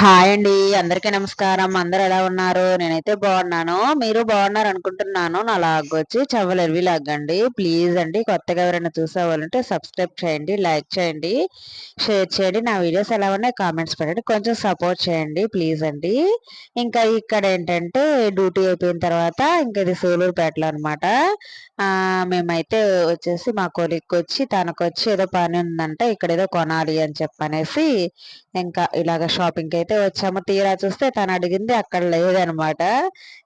Hi అండి అందరికీ నమస్కారం. అందరు ఎలా ఉన్నారు? నేనైతే బాగున్నాను. మీరు బాగున్నారు అనుకుంటున్నాను. నా లాగ్ వచ్చి చవ్వలెరివి లాగ్ అండి. ప్లీజ్ అండి కొత్తగా ఎవరైనా చూసేవాళ్ళంటే సబ్స్క్రైబ్ చేయండి లైక్ చేయండి షేర్ చేయండి. నా వీడియోస్ ఎలా ఉన్నాయి కామెంట్స్ పెట్టండి. కొంచెం సపోర్ట్ చేయండి ప్లీజ్ అండి. ఇంకా ఇక్కడ ఏంటంటే డ్యూటీ అయిపోయిన తర్వాత ఇంకా ఇది సూలూరుపేటలో అనమాట మేమైతే వచ్చేసి మా కొలిక్కి వచ్చి తనకు వచ్చి ఏదో పని ఉందంటే ఇక్కడ ఏదో కొనాలి అని చెప్పనేసి ఇంకా ఇలాగ షాపింగ్కి అయితే వచ్చాము తీరా చూస్తే తను అడిగింది అక్కడ లేదనమాట.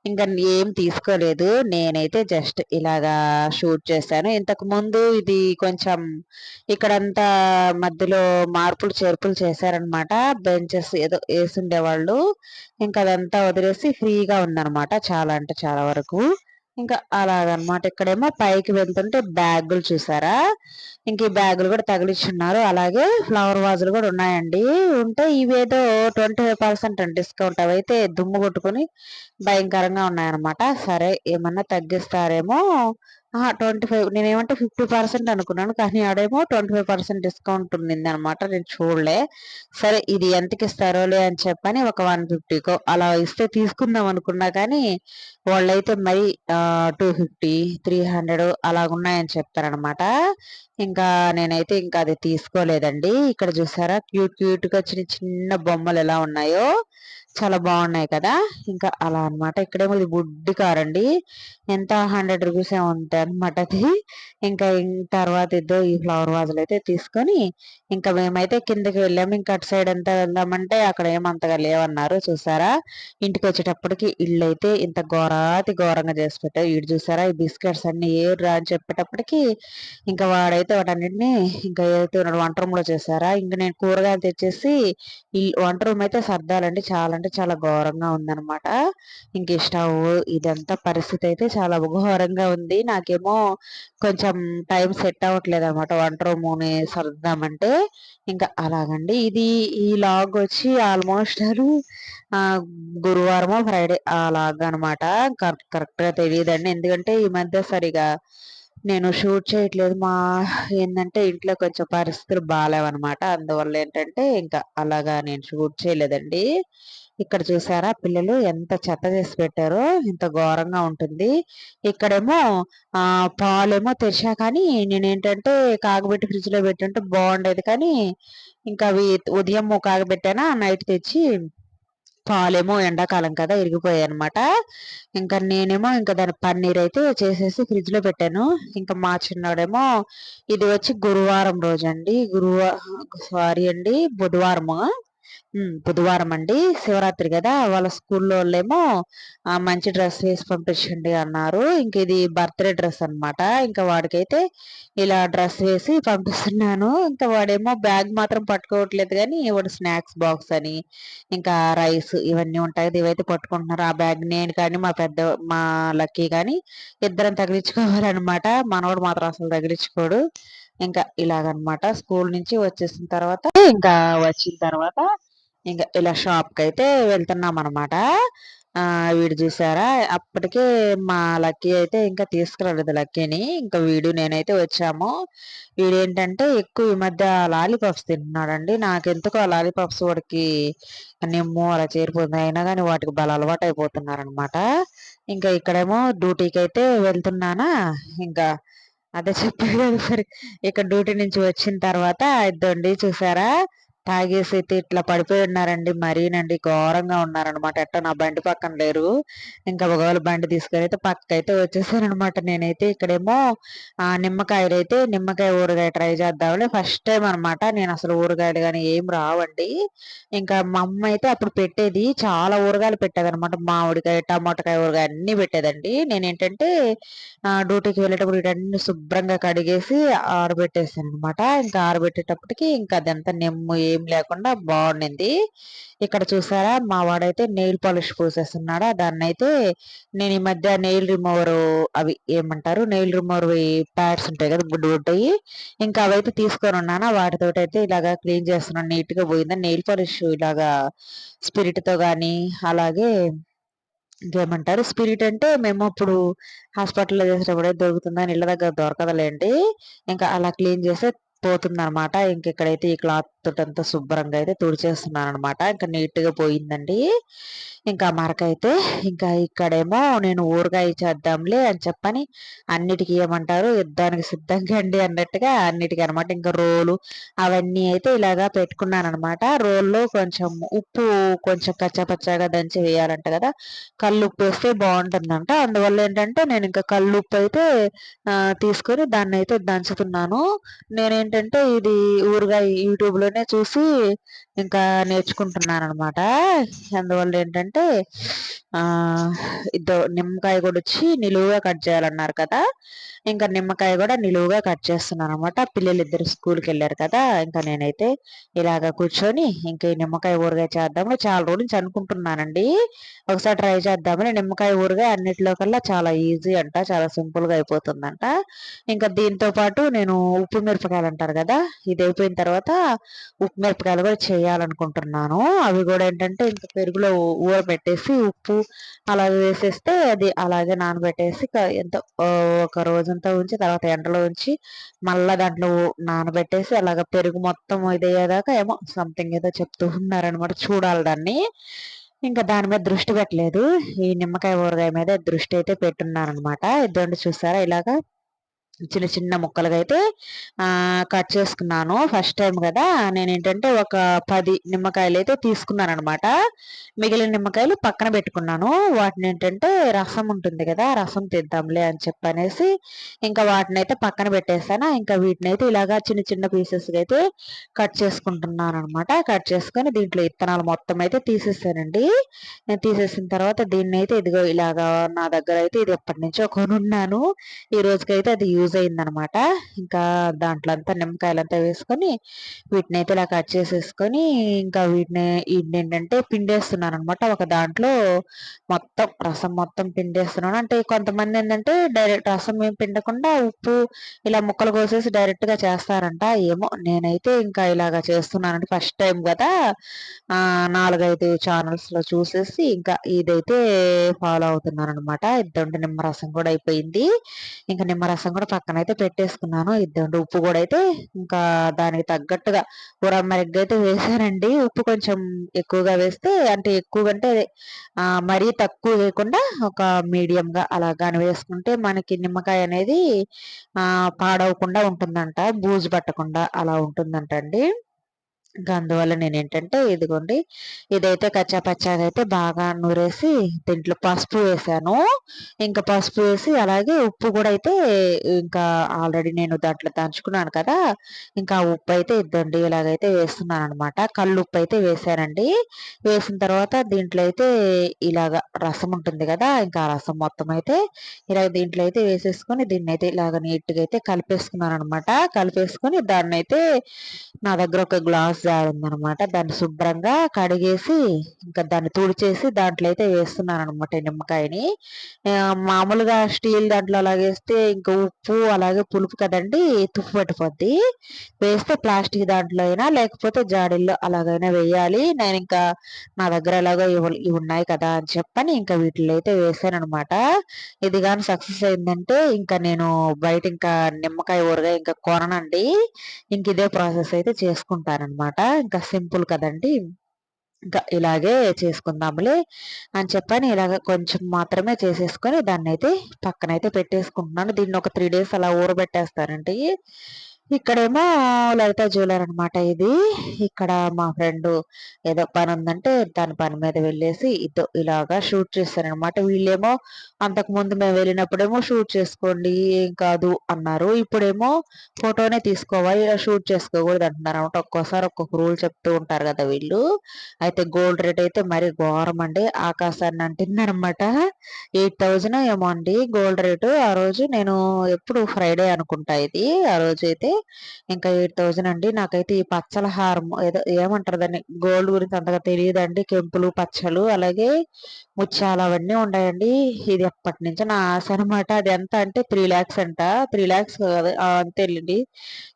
ఇంకా ఏం తీసుకోలేదు. నేనైతే జస్ట్ ఇలాగా షూట్ చేశాను. ఇంతకు ముందు ఇది కొంచెం ఇక్కడంతా మధ్యలో మార్పులు చేర్పులు చేశారనమాట. బెంచెస్ ఏదో వేసుండేవాళ్ళు. ఇంకా అదంతా వదిలేసి ఫ్రీగా ఉందనమాట చాలా అంటే చాలా వరకు. ఇంకా అలాగనమాట. ఇక్కడేమో పైకి వెళ్తుంటే బ్యాగులు చూసారా? ఇంక ఈ బ్యాగులు కూడా తగిలిచ్చున్నారు. అలాగే ఫ్లవర్ వాజులు కూడా ఉన్నాయండి. ఉంటే ఇవేదో ట్వంటీ ఫైవ్ పర్సెంట్ డిస్కౌంట్ అవి అయితే దుమ్ము కొట్టుకుని భయంకరంగా ఉన్నాయన్నమాట. సరే ఏమన్నా తగ్గిస్తారేమో ట్వంటీ ఫైవ్ నేనేమంటే ఫిఫ్టీ పర్సెంట్ అనుకున్నాను కానీ ఆడేమో ట్వంటీ ఫైవ్ పర్సెంట్ డిస్కౌంట్ ఉండింది అనమాట నేను చూడలే. సరే ఇది ఎంతకి ఇస్తారోలే అని చెప్పని ఒక వన్ ఫిఫ్టీకో అలా ఇస్తే తీసుకుందాం అనుకున్నా కానీ వాళ్ళైతే మరి టూ ఫిఫ్టీ త్రీ హండ్రెడ్ అలాగున్నాయని చెప్తారనమాట ఇంకా నేనైతే ఇంకా అది తీసుకోలేదండి. ఇక్కడ చూసారా క్యూట్ క్యూట్గా చిన్న చిన్న బొమ్మలు ఎలా ఉన్నాయో. చాలా బాగున్నాయి కదా? ఇంకా అలా అనమాట ఇక్కడేమో ఇది బుడ్డి కార్ అండి ఎంత హండ్రెడ్ రూపీస్ ఉంటాయి అనమాట అది. ఇంకా తర్వాత ఇద్దో ఈ ఫ్లవర్ వాజులు అయితే తీసుకొని ఇంకా మేమైతే కిందకి వెళ్ళాము ఇంకా అటు సైడ్ ఎంత వెళ్దామంటే అక్కడ ఏమంతగా లేవన్నారు చూసారా? ఇంటికి వచ్చేటప్పటికి ఇల్లు అయితే ఇంత ఘోరాతి ఘోరంగా చేసి పెట్టారు. ఇటు చూసారా? ఈ బిస్కెట్స్ అన్ని రా అని చెప్పేటప్పటికి ఇంకా వాడైతే వాటన్నిటిని ఇంకా ఏదైతే వంట రూమ్లో చేశారా? ఇంకా నేను కూరగాయలు తెచ్చేసి ఈ వంట రూమ్ అయితే సర్దాలండి. చాలా అంటే చాలా ఘోరంగా ఉందనమాట ఇంక స్టవ్ ఇదంతా పరిస్థితి అయితే చాలా ఘోరంగా ఉంది. నాకేమో కొంచెం టైం సెట్ అవ్వట్లేదు అనమాట వంట రూమ్ని సర్దామంటే ఇంకా అలాగండి. ఇది ఈ లాగ్ వచ్చి ఆల్మోస్ట్ గురువారమో ఫ్రైడే అలాగా అనమాట కరెక్ట్ కరెక్ట్గా తెలియదండి ఎందుకంటే ఈ మధ్య సరిగా నేను షూట్ చేయట్లేదు. మా ఏంటంటే ఇంట్లో కొంచెం పరిస్థితులు బాగాలేవన్నమాట అందువల్ల ఏంటంటే ఇంకా అలాగా నేను షూట్ చేయలేదండి. ఇక్కడ చూసారా పిల్లలు ఎంత చెత్త చేసి పెట్టారో ఇంత ఘోరంగా ఉంటుంది. ఇక్కడేమో ఆ పాలేమో తెరిచా కానీ నేనేంటంటే కాగబెట్టి ఫ్రిడ్జ్లో పెట్టుంటే బాగుండేది. కానీ ఇంకా అవి ఉదయం కాగబెట్టానా నైట్ తెచ్చి పాలేమో ఎండాకాలం కదా ఇరిగిపోయాయి అనమాట ఇంకా నేనేమో ఇంకా దాని పన్నీర్ అయితే చేసేసి ఫ్రిడ్జ్లో పెట్టాను. ఇంకా మా చిన్నాడేమో ఇది వచ్చి గురువారం రోజు అండి గురువ సారీ అండి బుధవారము. బుధవారం అండి. శివరాత్రి కదా! వాళ్ళ స్కూల్లో వాళ్ళేమో మంచి డ్రెస్ వేసి పంపించండి అన్నారు. ఇంక ఇది బర్త్డే డ్రెస్ అనమాట ఇంకా వాడికైతే ఇలా డ్రెస్ వేసి పంపిస్తున్నాను. ఇంకా వాడేమో బ్యాగ్ మాత్రం పట్టుకోవట్లేదు కానీ వాడు స్నాక్స్ బాక్స్ అని ఇంకా రైస్ ఇవన్నీ ఉంటాయి ఇవైతే పట్టుకుంటున్నారు. ఆ బ్యాగ్ నేను కానీ మా పెద్ద మా లక్కీ కానీ ఇద్దరం తగిలించుకోవాలన్నమాట. మనవాడు మాత్రం అసలు తగిలించుకోడు. ఇంకా ఇలాగనమాట స్కూల్ నుంచి వచ్చేసిన తర్వాత ఇంకా వచ్చిన తర్వాత ఇంకా ఇలా షాప్కి అయితే వెళ్తున్నాం అనమాట వీడు చూసారా? అప్పటికే మా లక్కీ అయితే ఇంకా తీసుకురాలేదు లక్కీని. ఇంకా వీడు నేనైతే వచ్చాము. వీడు ఏంటంటే ఎక్కువ ఈ మధ్య లాలీపాప్స్ తింటున్నాడండి. నాకెందుకు ఆ లాలీపాప్స్ వాడికి నిమ్ము అలా చేరిపోతుంది అయినా కానీ వాటికి బల అలవాటు అయిపోతున్నారనమాట ఇంకా ఇక్కడేమో డ్యూటీకి అయితే వెళ్తున్నానా? ఇంకా అదే చెప్పాడు సరే ఇక్కడ డ్యూటీ నుంచి వచ్చిన తర్వాత ఇద్దండి చూసారా? తాగేసి అయితే ఇట్లా పడిపోయి ఉన్నారండి మరీనండి ఘోరంగా ఉన్నారనమాట. ఎట్ట నా బండి పక్కన లేరు. ఇంకా ఒకవేళ బండి తీసుకొని అయితే పక్క అయితే వచ్చేసానమాట నేనైతే ఇక్కడేమో ఆ నిమ్మకాయలు అయితే నిమ్మకాయ ఊరగాయ ట్రై చేద్దాంలే ఫస్ట్ టైం అనమాట. నేను అసలు ఊరగాయలు కానీ ఏం రావండి. ఇంకా మా అమ్మ అయితే అప్పుడు పెట్టేది చాలా ఊరగాయలు పెట్టేది అనమాట మామిడికాయ టమాటకాయ ఊరగాయ అన్ని పెట్టేదండి. నేను ఏంటంటే డ్యూటీకి వెళ్ళేటప్పుడు వీటన్ని శుభ్రంగా కడిగేసి ఆరబెట్టేసాను అనమాట ఇంకా ఆరబెట్టేటప్పటికి ఇంకా అదంతా నిమ్ము ఏం లేకుండా బాగుండింది. ఇక్కడ చూసారా మా వాడైతే నెయిల్ పాలిష్ పూసేస్తున్నాడా దాన్ని అయితే నేను ఈ మధ్య నెయిల్ రిమూవర్ అవి ఏమంటారు నెయిల్ రిమూవర్ ప్యాడ్స్ ఉంటాయి కదా గుడ్డు గుడ్డయి ఇంకా అవైతే తీసుకొని ఉన్నాను వాటితో అయితే ఇలాగా క్లీన్ చేస్తున్నాను నీట్గా పోయిందా నెయిల్ పాలిష్ ఇలాగా స్పిరిట్తో అలాగే ఇంకేమంటారు స్పిరిట్ అంటే మేము ఇప్పుడు హాస్పిటల్లో చేసేటప్పుడు దొరుకుతుందని ఇళ్ళ దగ్గర దొరకదులేండి ఇంకా అలా క్లీన్ చేస్తే పోతుంది అనమాట ఇంక ఇక్కడైతే ఈ క్లాత్ మరకతోటంతా శుభ్రంగా అయితే తుడిచేస్తున్నాను అనమాట ఇంకా నీట్గా పోయిందండి. ఇంకా మరకైతే ఇంకా ఇక్కడేమో నేను ఊరగాయ చేద్దాంలే అని చెప్పని అన్నిటికీ ఏమంటారు యుద్ధానికి సిద్ధంగా అండి అన్నట్టుగా అన్నిటికీ అనమాట ఇంకా రోలు అవన్నీ అయితే ఇలాగా పెట్టుకున్నాను అనమాట రోల్లో కొంచెం ఉప్పు కొంచెం కచ్చపచ్చగా దంచి వేయాలంట కదా. కళ్ళు ఉప్పు వేస్తే బాగుంటుందంట. అందువల్ల ఏంటంటే నేను ఇంకా కళ్ళు ఉప్పు అయితే తీసుకొని దాన్ని అయితే దంచుతున్నాను. నేనేంటంటే ఇది ఊరగాయ యూట్యూబ్లోనే చూసి ఇంకా నేర్చుకుంటున్నాను అనమాట అందువల్ల ఏంటంటే ఇదో నిమ్మకాయ కూడా వచ్చి నిలువుగా కట్ చేయాలన్నారు కదా. ఇంకా నిమ్మకాయ కూడా నిలువుగా కట్ చేస్తున్నాను అనమాట పిల్లలు ఇద్దరు స్కూల్కి వెళ్ళారు కదా. ఇంకా నేనైతే ఇలాగ కూర్చొని ఇంకా నిమ్మకాయ ఊరగాయ చేద్దామని చాలా రోజుల నుంచి అనుకుంటున్నానండి. ఒకసారి ట్రై చేద్దామని నిమ్మకాయ ఊరగాయ అన్నిటిలో కల్లా చాలా ఈజీ అంట చాలా సింపుల్గా అయిపోతుందంట. ఇంకా దీంతో పాటు నేను ఉప్పు మిరపకాయలు అంటారు కదా ఇది అయిపోయిన తర్వాత ఉప్పు మిరపకాయలు కూడా చేయాలనుకుంటున్నాను. అవి కూడా ఏంటంటే ఇంకా పెరుగులో ఊర పెట్టేసి ఉప్పు అలా వేసేస్తే అది అలాగే నానబెట్టేసి ఎంత ఒక రోజంతా ఉంచి తర్వాత ఎండలో ఉంచి మళ్ళీ దాంట్లో నానబెట్టేసి అలాగ పెరుగు మొత్తం ఇదయ్యేదాకా ఏమో సంథింగ్ ఏదో చెప్తూ ఉన్నారనమాట చూడాలి దాన్ని. ఇంకా దాని మీద దృష్టి పెట్టలేదు. ఈ నిమ్మకాయ ఊరగాయ మీద దృష్టి అయితే పెట్టున్నాను అనమాట ఇద్దరు చూసారా ఇలాగా చిన్న చిన్న ముక్కలుగా అయితే కట్ చేసుకున్నాను. ఫస్ట్ టైం కదా నేను ఏంటంటే ఒక పది నిమ్మకాయలు అయితే తీసుకున్నాను అనమాట మిగిలిన నిమ్మకాయలు పక్కన పెట్టుకున్నాను. వాటిని ఏంటంటే రసం ఉంటుంది కదా రసం తిద్దాంలే అని చెప్పనేసి ఇంకా వాటిని అయితే పక్కన పెట్టేసాను. ఇంకా వీటిని అయితే ఇలాగా చిన్న చిన్న పీసెస్గా అయితే కట్ చేసుకుంటున్నాను అనమాట కట్ చేసుకొని దీంట్లో ఇత్తనాలు మొత్తం అయితే తీసేసానండి. నేను తీసేసిన తర్వాత దీన్ని అయితే ఇదిగో ఇలాగా నా దగ్గర అయితే ఇది ఎప్పటి నుంచో కొనున్నాను. ఈ రోజుకైతే అది యూజ్ అయిందనమాట ఇంకా దాంట్లో అంతా నిమ్మకాయలంతా వేసుకొని వీటిని అయితే ఇలా కట్ చేసేసుకొని ఇంకా వీటిని వీటిని ఏంటంటే పిండేస్తున్నాను అనమాట ఒక దాంట్లో మొత్తం రసం మొత్తం పిండేస్తున్నాను. అంటే కొంతమంది ఏంటంటే డైరెక్ట్ రసం ఏం పిండకుండా ఉప్పు ఇలా ముక్కలు కోసేసి డైరెక్ట్గా చేస్తారంట. ఏమో నేనైతే ఇంకా ఇలాగా చేస్తున్నానంటే ఫస్ట్ టైం కదా. నాలుగైదు ఛానల్స్లో చూసేసి ఇంకా ఇదైతే ఫాలో అవుతున్నాను అనమాట ఇద్దండి నిమ్మరసం కూడా అయిపోయింది. ఇంకా నిమ్మరసం కూడా పక్కన అయితే పెట్టేసుకున్నాను. ఇద్దండి. ఉప్పు కూడా అయితే ఇంకా దానికి తగ్గట్టుగా ఉరమ్మరిగ్గా అయితే వేసానండి. ఉప్పు కొంచెం ఎక్కువగా వేస్తే అంటే ఎక్కువగా అంటే మరీ తక్కువ వేయకుండా ఒక మీడియంగా అలా కానీ వేసుకుంటే మనకి నిమ్మకాయ అనేది పాడవకుండా ఉంటుందంట. బూజు పట్టకుండా అలా ఉంటుందంట అండి ఇంకా అందువల్ల నేను ఏంటంటే ఇదిగోండి ఇదైతే కచ్చా పచ్చాగా అయితే బాగా నూరేసి దీంట్లో పసుపు వేసాను. ఇంకా పసుపు వేసి అలాగే ఉప్పు కూడా అయితే ఇంకా ఆల్రెడీ నేను దాంట్లో దంచుకున్నాను కదా ఇంకా ఉప్పు అయితే ఇద్దండి ఇలాగైతే వేస్తున్నాను అనమాట కళ్ళు ఉప్పు అయితే వేసానండి. వేసిన తర్వాత దీంట్లో అయితే ఇలాగ రసం ఉంటుంది కదా ఇంకా రసం మొత్తం అయితే ఇలాగ దీంట్లో అయితే వేసేసుకొని దీన్ని అయితే ఇలాగ నీట్గా అయితే కలిపేసుకున్నాను అనమాట కలిపేసుకొని దాన్ని అయితే నా దగ్గర ఒక గ్లాస్ జారిందనమాట దాన్ని శుభ్రంగా కడిగేసి ఇంకా దాన్ని తుడిచేసి దాంట్లో అయితే వేస్తున్నాను అనమాట నిమ్మకాయని. మామూలుగా స్టీల్ దాంట్లో అలాగేస్తే ఇంకా ఉప్పు అలాగే పులుపు కదండి తుప్పు పట్టిపోద్ది. వేస్తే ప్లాస్టిక్ దాంట్లో అయినా లేకపోతే జాడీల్లో అలాగైనా వేయాలి. నేను ఇంకా నా దగ్గర ఎలాగో ఇవి ఉన్నాయి కదా అని చెప్పని ఇంకా వీటిలో అయితే వేసాను అనమాట ఇది కానీ సక్సెస్ అయిందంటే ఇంకా నేను బయట ఇంకా నిమ్మకాయ ఊరగా ఇంకా కొనండి ఇంక ఇదే ప్రాసెస్ అయితే అనమాట ఇంకా సింపుల్ కదండి. ఇంకా ఇలాగే చేసుకుందాములే అని చెప్పని ఇలాగ కొంచెం మాత్రమే చేసేసుకొని దాన్ని అయితే పక్కనైతే పెట్టేసుకుంటున్నాను. దీన్ని ఒక త్రీ డేస్ అలా ఊరబెట్టేస్తానండి. ఇక్కడేమో లలిత జ్యువెలర్ అనమాట ఇది. ఇక్కడ మా ఫ్రెండ్ ఏదో పని ఉందంటే దాని పని మీద వెళ్ళేసి ఇదో ఇలాగా షూట్ చేస్తారనమాట వీళ్ళేమో అంతకు ముందు మేము వెళ్ళినప్పుడేమో షూట్ చేసుకోండి ఏం కాదు అన్నారు. ఇప్పుడేమో ఫోటోనే తీసుకోవాలి ఇలా షూట్ చేసుకోకూడదు అంటున్నారు అనమాట. ఒక్కోసారి ఒక్కొక్క రూల్ చెప్తూ ఉంటారు కదా వీళ్ళు. అయితే గోల్డ్ రేట్ అయితే మరి ఘోరం అండి. ఆకాశాన్ని అంటుందనమాట ఎయిట్ థౌజండ్ ఏమో అండి గోల్డ్ రేటు. ఆ రోజు నేను ఎప్పుడు ఫ్రైడే అనుకుంటా ఇది. ఆ రోజు అయితే ఇంకా ఎయిట్ థౌజండ్ అండి. నాకైతే ఈ పచ్చల హారం ఏదో ఏమంటారు దాన్ని? గోల్డ్ గురించి అంతగా తెలియదండి. కెంపులు పచ్చలు అలాగే ముత్యాలు అవన్నీ ఉన్నాయండి. ఇది ఎప్పటి నుంచో నా ఆశ అనమాట అది ఎంత అంటే త్రీ ల్యాక్స్ అంట. త్రీ ల్యాక్స్ అంతేలేండి.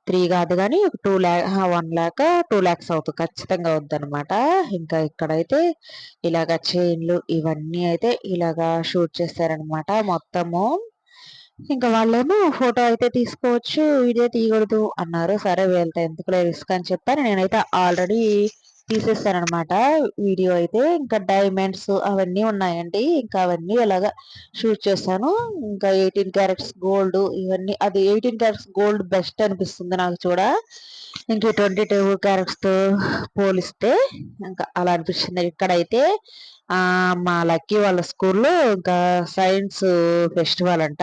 త్రీ కాదు కానీ two lakh one lakh two lakhs అవుతుంది. ఖచ్చితంగా అనమాట ఇంకా ఇక్కడైతే ఇలాగ చైన్లు ఇవన్నీ అయితే ఇలాగా షూట్ చేస్తారనమాట మొత్తము ఇంకా వాళ్ళేమో ఫోటో అయితే తీసుకోవచ్చు వీడియో తీయకూడదు అన్నారు. సరే వీళ్ళతో ఎందుకులే రిస్క్ అని చెప్పాను నేనైతే ఆల్రెడీ తీసేస్తానమాట వీడియో అయితే. ఇంకా డైమండ్స్ అవన్నీ ఉన్నాయండి. ఇంకా అవన్నీ అలాగా షూట్ చేశాను ఇంకా ఎయిటీన్ క్యారెట్స్ గోల్డ్ ఇవన్నీ అది ఎయిటీన్ క్యారెట్స్ గోల్డ్ బెస్ట్ అనిపిస్తుంది నాకు చూడ. ఇంకా ట్వంటీ టూ క్యారెట్స్తో పోలిస్తే ఇంకా అలా అనిపిస్తుంది. ఇక్కడైతే మా లక్కీ వాళ్ళ స్కూల్లో ఇంకా సైన్స్ ఫెస్టివల్ అంట.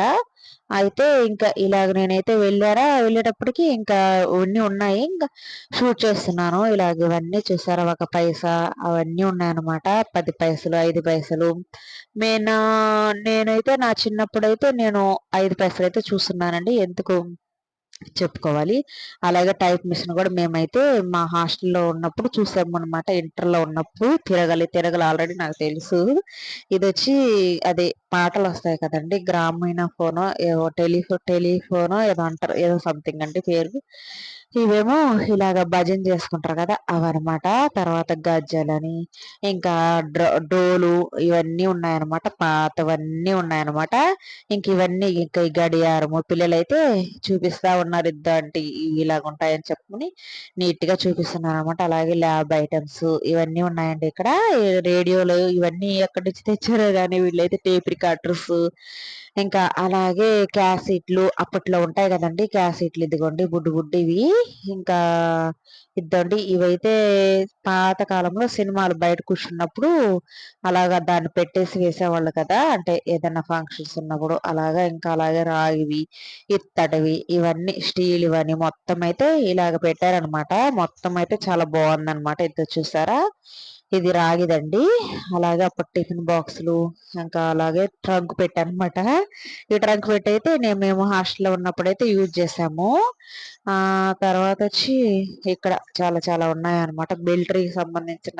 అయితే ఇంకా ఇలాగ నేనైతే వెళ్ళారా? వెళ్ళేటప్పటికి ఇంకా అన్నీ ఉన్నాయి. ఇంకా షూట్ చేస్తున్నాను. ఇలాగ ఇవన్నీ చూసారా? ఒక పైసా? అవన్నీ ఉన్నాయన్నమాట. పది పైసలు ఐదు పైసలు. నేను నేనైతే నా చిన్నప్పుడైతే నేను ఐదు పైసలు అయితే చూస్తున్నానండి. ఎందుకు? చెప్పుకోవాలి. అలాగే టైప్ మిషన్ కూడా మేమైతే మా హాస్టల్లో ఉన్నప్పుడు చూసాము అనమాట ఇంటర్లో ఉన్నప్పుడు తిరగలి తిరగలి ఆల్రెడీ నాకు తెలుసు. ఇది వచ్చి అదే పాటలు వస్తాయి కదండి. గ్రామీణ ఫోనో ఏదో టెలిఫో టెలిఫోనో ఏదో అంటారు. ఏదో సంథింగ్ అంటే పేరు. ఇవేమో ఇలాగ భజన చేసుకుంటారు కదా అవన్నమాట. తర్వాత గజ్జలని ఇంకా డోలు ఇవన్నీ ఉన్నాయన్నమాట. పాతవన్నీ ఉన్నాయన్నమాట. ఇంక ఇవన్నీ ఇంకా ఈ గడియారము పిల్లలైతే చూపిస్తా ఉన్నారు ఇద్దంటి ఇలాగ ఉంటాయని చెప్పుకుని నీట్గా చూపిస్తున్నారు అనమాట అలాగే ల్యాబ్ ఐటమ్స్ ఇవన్నీ ఉన్నాయండి ఇక్కడ. రేడియోలు ఇవన్నీ ఎక్కడి నుంచి తెచ్చారో కానీ వీళ్ళైతే టేప్ రికార్డర్స్. ఇంకా అలాగే క్యాసెట్లు అప్పట్లో ఉంటాయి కదండి క్యాసెట్లు ఇదిగోండి బుడ్డు ఇవి ఇంకా ఇద్దండి. ఇవైతే పాత కాలంలో సినిమాలు బయట కూర్చున్నప్పుడు అలాగా దాన్ని పెట్టేసి వేసేవాళ్ళు కదా! అంటే ఏదైనా ఫంక్షన్స్ ఉన్నప్పుడు అలాగా ఇంకా అలాగే రాగివి ఇత్తడివి ఇవన్నీ స్టీల్ ఇవన్నీ మొత్తం అయితే ఇలాగ పెట్టారనమాట. మొత్తం అయితే చాలా బాగుందన్నమాట ఇది చూసారా? ఇది రాగిదండి. అలాగే అప్పుడు టిఫిన్ బాక్సులు ఇంకా అలాగే ట్రంక్ పెట్టనమాట ఈ ట్రంక్ పెట్టి అయితే నేను మేము హాస్టల్లో ఉన్నప్పుడైతే యూజ్ చేసాము తర్వాత వచ్చి ఇక్కడ చాలా చాలా ఉన్నాయన్నమాట. మిలిటరీకి సంబంధించిన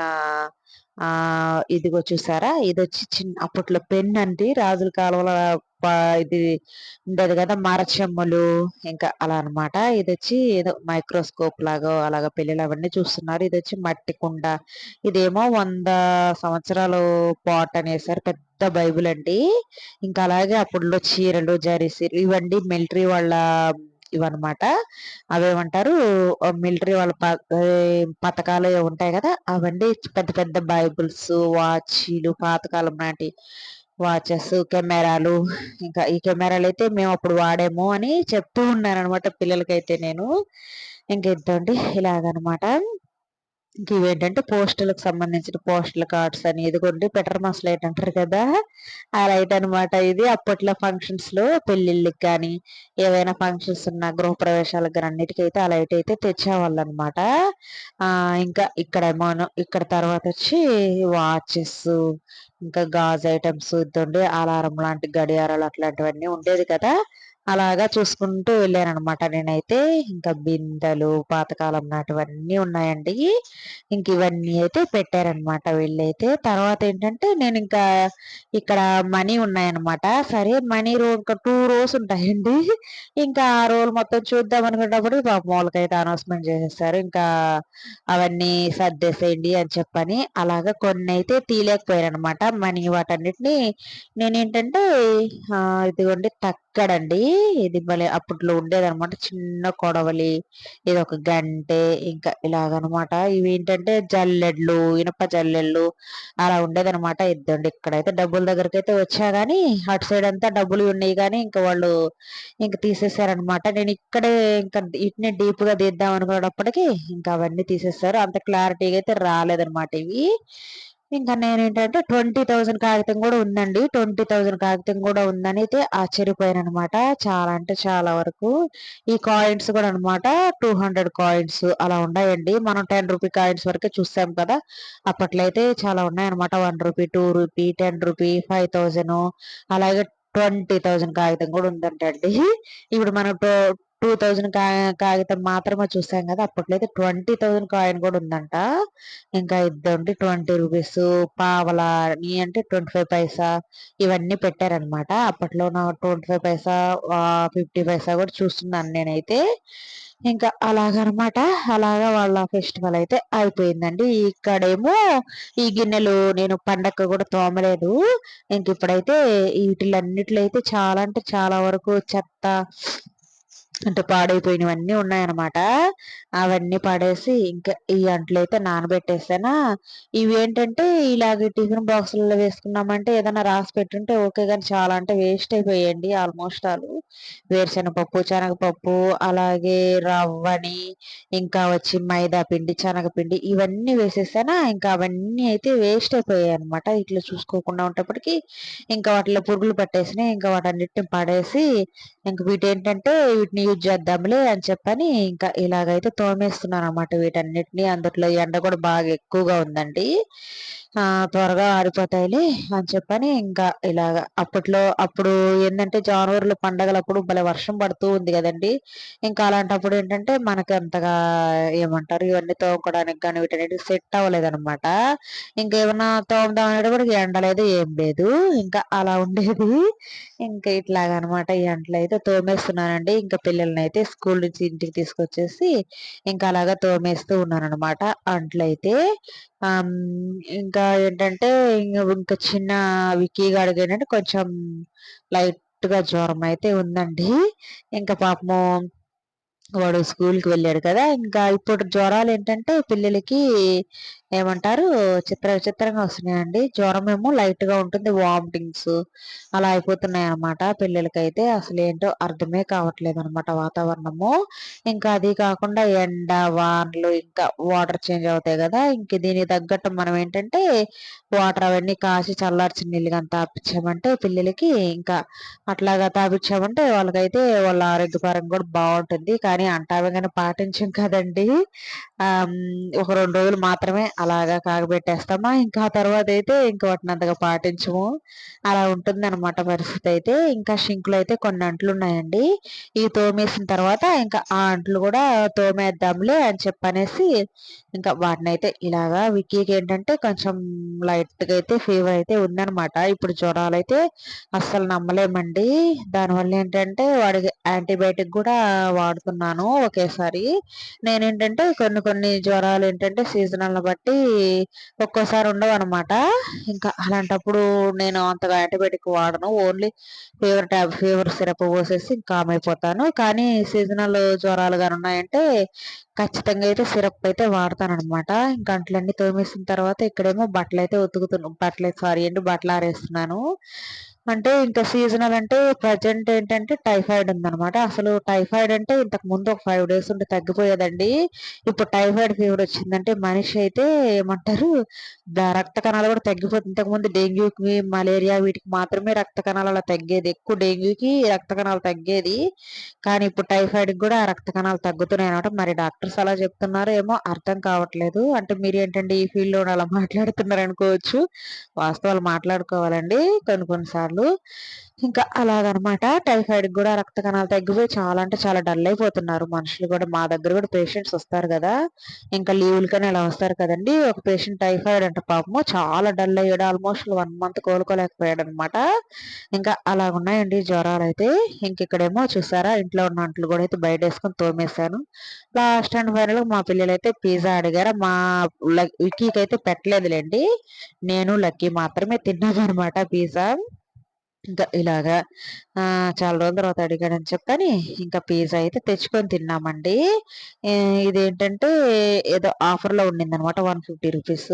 ఆ ఇదిగో చూసారా? ఇది వచ్చి చిన్న అప్పట్లో పెన్ అండి. రాజుల కాలంలో ఇది ఉండేది కదా మరచెమ్మలు ఇంకా అలా అనమాట ఇది వచ్చి ఏదో మైక్రోస్కోప్ లాగా అలాగా పిల్లలు అవన్నీ చూస్తున్నారు. ఇది వచ్చి మట్టి కుండ. ఇదేమో వంద సంవత్సరాలు పాట్ అనేసారు. పెద్ద బైబుల్ అండి. ఇంకా అలాగే అప్పుడులో చీరలు జరీసీలు ఇవన్నీ మిలిటరీ వాళ్ళ ఇవన్నమాట. అవేమంటారు? మిలిటరీ వాళ్ళ పథకాలు ఉంటాయి కదా అవన్నీ పెద్ద పెద్ద బైబుల్స్ వాచీలు పాతకాలం నాటి వాచెస్ కెమెరాలు ఇంకా ఈ కెమెరాలు అయితే మేము అప్పుడు వాడాము అని చెప్తూ ఉన్నాను అనమాట పిల్లలకైతే నేను. ఇంకెంతండి ఇలాగనమాట ఇంక ఇవేంటంటే పోస్టులకు సంబంధించిన పోస్టల్ కార్డ్స్ అని ఇదిగోండి పెటర్మాస్ లైట్ అంటారు కదా. ఆ లైట్ అనమాట ఇది. అప్పట్లో ఫంక్షన్స్లో పెళ్ళిళ్ళకి కానీ ఏవైనా ఫంక్షన్స్ ఉన్న గృహప్రవేశాలకు కానీ అన్నిటికైతే ఆ లైట్ అయితే తెచ్చేవాళ్ళు అనమాట ఇంకా ఇక్కడ ఇక్కడ తర్వాత వచ్చి వాచెస్ ఇంకా గాజు ఐటమ్స్ ఇద్దండి అలారం లాంటి గడియారాలు అట్లాంటివన్నీ ఉండేది కదా. అలాగా చూసుకుంటూ వెళ్ళాను అనమాట నేనైతే. ఇంకా బిందెలు పాతకాలం నాటివన్నీ ఉన్నాయండి. ఇంక ఇవన్నీ అయితే పెట్టారనమాట వీళ్ళైతే. తర్వాత ఏంటంటే నేను ఇంకా ఇక్కడ మనీ ఉన్నాయన్నమాట. సరే మనీ రో ఇంకా టూ రోస్ ఉంటాయండి. ఇంకా ఆ రోల్ మొత్తం చూద్దాం అనుకున్నప్పుడు పాప వాళ్ళకైతే అనౌన్స్మెంట్ చేసేస్తారు. ఇంకా అవన్నీ సర్దేసేయండి అని చెప్పని అలాగా కొన్ని అయితే తీయలేకపోయారనమాట మనీ వాటన్నిటిని. నేనేంటంటే ఇదిగోండి తక్కడండి. ఇది మళ్ళీ అప్పట్లో ఉండేదనమాట చిన్న కొడవలి ఇది ఒక గంటే ఇంకా ఇలాగనమాట. ఇవి ఏంటంటే జల్లెడ్లు ఇనప జల్లెళ్ళు అలా ఉండేదనమాట ఇద్దండి ఇక్కడైతే డబ్బుల దగ్గరికి అయితే వచ్చా కానీ అటు సైడ్ అంతా డబ్బులు ఉన్నాయి కానీ ఇంకా వాళ్ళు ఇంకా తీసేసారనమాట నేను ఇక్కడే ఇంకా వీటిని డీప్గా తీద్దాం అనుకున్నప్పటికీ ఇంకా అవన్నీ తీసేస్తారు. అంత క్లారిటీగా అయితే రాలేదనమాట ఇవి. ఇంకా నేను ఏంటంటే ట్వంటీ థౌజండ్ కాగితం కూడా ఉందండి. ట్వంటీ థౌజండ్ కాగితం కూడా ఉందని అయితే ఆశ్చర్యపోయాను అనమాట చాలా అంటే చాలా వరకు. ఈ కాయిన్స్ కూడా అనమాట టూ హండ్రెడ్ కాయిన్స్ అలా ఉన్నాయండి. మనం టెన్ రూపీ కాయిన్స్ వరకే చూసాం కదా. అప్పట్లో అయితే చాలా ఉన్నాయన్నమాట one rupee two rupee ten rupee five thousand అలాగే ట్వంటీ థౌజండ్ కాగితం కూడా ఉందంటండి. ఇప్పుడు మనం టూ థౌజండ్ కాగితం మాత్రమే చూసాం కదా అప్పట్లో అయితే ట్వంటీ థౌజండ్ కాయిన్ కూడా ఉందంట. ఇంకా ఇద్దండి ట్వంటీ రూపీస్ పావలా నీ అంటే ట్వంటీ ఫైవ్ పైసా ఇవన్నీ పెట్టారనమాట. అప్పట్లో నా twenty five paisa fifty paisa కూడా చూస్తున్నాను నేనైతే. ఇంకా అలాగనమాట అలాగా వాళ్ళ ఫెస్టివల్ అయితే అయిపోయిందండి. ఇక్కడేమో ఈ గిన్నెలు నేను పండగ కూడా తోమలేదు. ఇంక ఇప్పుడైతే వీటిలన్నిట్లో అయితే చాలా అంటే చాలా వరకు చెత్త అంటే పాడైపోయినవన్నీ ఉన్నాయన్నమాట. అవన్నీ పడేసి ఇంకా ఈ అంట్లు అయితే నానబెట్టేసానా. ఇవేంటంటే ఇలాగ టిఫిన్ బాక్సులలో వేసుకున్నామంటే ఏదైనా రాసి పెట్టుంటే ఓకే కానీ చాలా అంటే వేస్ట్ అయిపోయాయండి ఆల్మోస్ట్ ఆలు. వేరుశనగపప్పు శనగపప్పు అలాగే రవ్వని ఇంకా వచ్చి మైదా పిండి శనగపిండి ఇవన్నీ వేసేసానా. ఇంకా అవన్నీ అయితే వేస్ట్ అయిపోయాయి అనమాట ఇట్లా చూసుకోకుండా ఉండేటప్పటికి ఇంకా వాటిలో పురుగులు పట్టేసినాయి. ఇంకా వాటన్నిటిని పడేసి ఇంక వీటి ఏంటంటే వీటిని యూజ్ చేద్దాంలే అని చెప్పని ఇంకా ఇలాగైతే తోమేస్తున్నాను అనమాట వీటన్నిటిని. అందులో ఎండ కూడా బాగా ఎక్కువగా ఉందండి. త్వరగా ఆరిపోతాయిలే అని చెప్పని ఇంకా ఇలాగ. అప్పట్లో అప్పుడు ఏంటంటే జనవరిలో పండగలప్పుడు భలే వర్షం పడుతూ ఉంది కదండి. ఇంకా అలాంటప్పుడు ఏంటంటే మనకి అంతగా ఏమంటారు ఇవన్నీ తోముకోవడానికి కానీ వీటన్నిటి సెట్ అవ్వలేదనమాట ఇంకా ఏమన్నా తోముదాం అనేటప్పటికి ఎండ లేదు ఏం లేదు. ఇంకా అలా ఉండేది. ఇంకా ఇట్లాగనమాట ఈ అంట్లు అయితే తోమేస్తున్నానండి. ఇంకా పిల్లల్ని అయితే స్కూల్ నుంచి ఇంటికి తీసుకొచ్చేసి ఇంకా అలాగా తోమేస్తూ ఉన్నాను అనమాట అంట్లు ఇంకా ఏంటంటే ఇంకా చిన్న వికీ గాడికి ఏంటంటే కొంచెం లైట్గా జ్వరం అయితే ఉందండి. ఇంకా పాపము వాడు స్కూల్కి వెళ్ళాడు కదా! ఇంకా ఇప్పుడు జ్వరాలు ఏంటంటే పిల్లలకి ఏమంటారు? చిత్ర విచిత్రంగా వస్తున్నాయండి. జ్వరం ఏమో లైట్గా ఉంటుంది. వామిటింగ్స్ అలా అయిపోతున్నాయి అనమాట పిల్లలకైతే అసలు ఏంటో అర్థమే కావట్లేదు అనమాట వాతావరణము. ఇంకా అది కాకుండా ఎండ వానలు ఇంకా వాటర్ చేంజ్ అవుతాయి కదా. ఇంక దీనికి తగ్గట్టు మనం ఏంటంటే వాటర్ అవన్నీ కాసి చల్లార్చిన నీళ్ళుగా తాపించామంటే పిల్లలకి ఇంకా అట్లాగా తాపించామంటే వాళ్ళకైతే వాళ్ళ ఆరోగ్యపరంగా కూడా బాగుంటుంది. కానీ అంటావే కానీ పాటించం కదండి. ఒక రెండు రోజులు మాత్రమే అలాగా కాగబెట్టేస్తామా? ఇంకా తర్వాత అయితే ఇంకా వాటిని అంతగా పాటించము. అలా ఉంటుంది అనమాట పరిస్థితి అయితే. ఇంకా షింకులు అయితే కొన్ని అంట్లు ఉన్నాయండి. ఈ తోమేసిన తర్వాత ఇంకా ఆ అంట్లు కూడా తోమేద్దాంలే అని చెప్పనేసి ఇంకా వాటిని అయితే ఇలాగా విక్కీకి ఏంటంటే కొంచెం లైట్గా అయితే ఫీవర్ అయితే ఉందనమాట ఇప్పుడు జ్వరాలు అయితే అస్సలు నమ్మలేమండి. దానివల్ల ఏంటంటే వాడికి యాంటీబయాటిక్ కూడా వాడుతున్నాను ఒకేసారి. నేనేంటంటే కొన్ని కొన్ని జ్వరాలు ఏంటంటే సీజనల్ బట్టి ఒక్కోసారి ఉండవు అనమాట ఇంకా అలాంటప్పుడు నేను అంతగా యాంటీబయాటిక్ వాడను. Only fever tab fever syrup పోసేసి ఇంకా అయిపోతాను కానీ సీజనల్ జ్వరాలు కానీ ఉన్నాయంటే ఖచ్చితంగా అయితే సిరప్ అయితే వాడతాను అనమాట గంటలన్నీ తోమేసిన తర్వాత ఇక్కడేమో బట్టలు అయితే ఉతుకుతున్నాను బట్టలు సారీ అండి బట్టలు ఆరేస్తున్నాను అంటే ఇంకా సీజనల్ అంటే ప్రజెంట్ ఏంటంటే టైఫాయిడ్ ఉందన్నమాట. అసలు టైఫాయిడ్ అంటే ఇంతకు ముందు ఒక ఫైవ్ డేస్ ఉంటే తగ్గిపోయేదండి. ఇప్పుడు టైఫాయిడ్ ఫీవర్ వచ్చిందంటే మనిషి అయితే ఏమంటారు రక్త కణాలు కూడా తగ్గిపోతుంది. ఇంతకు ముందు డెంగ్యూకి మలేరియా వీటికి మాత్రమే రక్త కణాలు అలా తగ్గేది. ఎక్కువ డెంగ్యూకి రక్త కణాలు తగ్గేది. కానీ ఇప్పుడు టైఫాయిడ్కి కూడా రక్త కణాలు తగ్గుతున్నాయి అనమాట మరి డాక్టర్స్ అలా చెప్తున్నారు ఏమో అర్థం కావట్లేదు. అంటే మీరు ఏంటంటే ఈ ఫీల్డ్లో అలా మాట్లాడుతున్నారు అనుకోవచ్చు వాస్తవాలు మాట్లాడుకోవాలండి. కొన్ని కొన్నిసార్లు సార్లు ఇంకా అలాగనమాట టైఫాయిడ్ కూడా రక్త కణాలు తగ్గిపోయి చాలా అంటే చాలా డల్ అయిపోతున్నారు. మనుషులు కూడా మా దగ్గర కూడా పేషెంట్స్ వస్తారు కదా. ఇంకా లీవులకని ఇలా వస్తారు కదండి. ఒక పేషెంట్ టైఫాయిడ్ అంటే పాపము చాలా డల్ అయ్యాడు. ఆల్మోస్ట్ వన్ మంత్ కోలుకోలేకపోయాడు అనమాట ఇంకా ఉన్నాయండి జ్వరాలు అయితే ఇంక ఇక్కడేమో చూసారా ఇంట్లో ఉన్న అంట్లు కూడా అయితే బయట వేసుకొని తోమేశాను. లాస్ట్ అండ్ ఫైనల్ మా పిల్లలు అయితే పిజ్జా అడిగారు. మా విక్కీకి అయితే పెట్టలేదులేండి. నేను లక్కీ మాత్రమే తిన్నామన్నమాట పిజ్జా. ఇంకా ఇలాగా చాలా రోజుల తర్వాత అడిగాడని చెప్పని ఇంకా పిజ్జా అయితే తెచ్చుకొని తిన్నామండి. ఇదేంటంటే ఏదో ఆఫర్లో ఉండింది అనమాట వన్ ఫిఫ్టీ రూపీస్.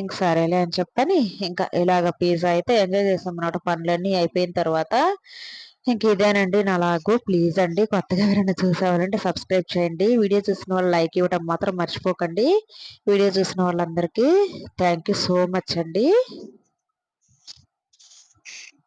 ఇంక సరేలే అని చెప్పని ఇంకా ఇలాగ పిజ్జా అయితే ఎంజాయ్ చేసాం అనమాట పనులన్నీ అయిపోయిన తర్వాత ఇంక ఇదేనండి నా లాగు. ప్లీజ్ అండి కొత్తగా ఎవరైనా చూసేవాళ్ళంటే సబ్స్క్రైబ్ చేయండి. వీడియో చూసిన వాళ్ళు లైక్ ఇవ్వడం మాత్రం మర్చిపోకండి. వీడియో చూసిన వాళ్ళందరికీ థ్యాంక్ సో మచ్ అండి.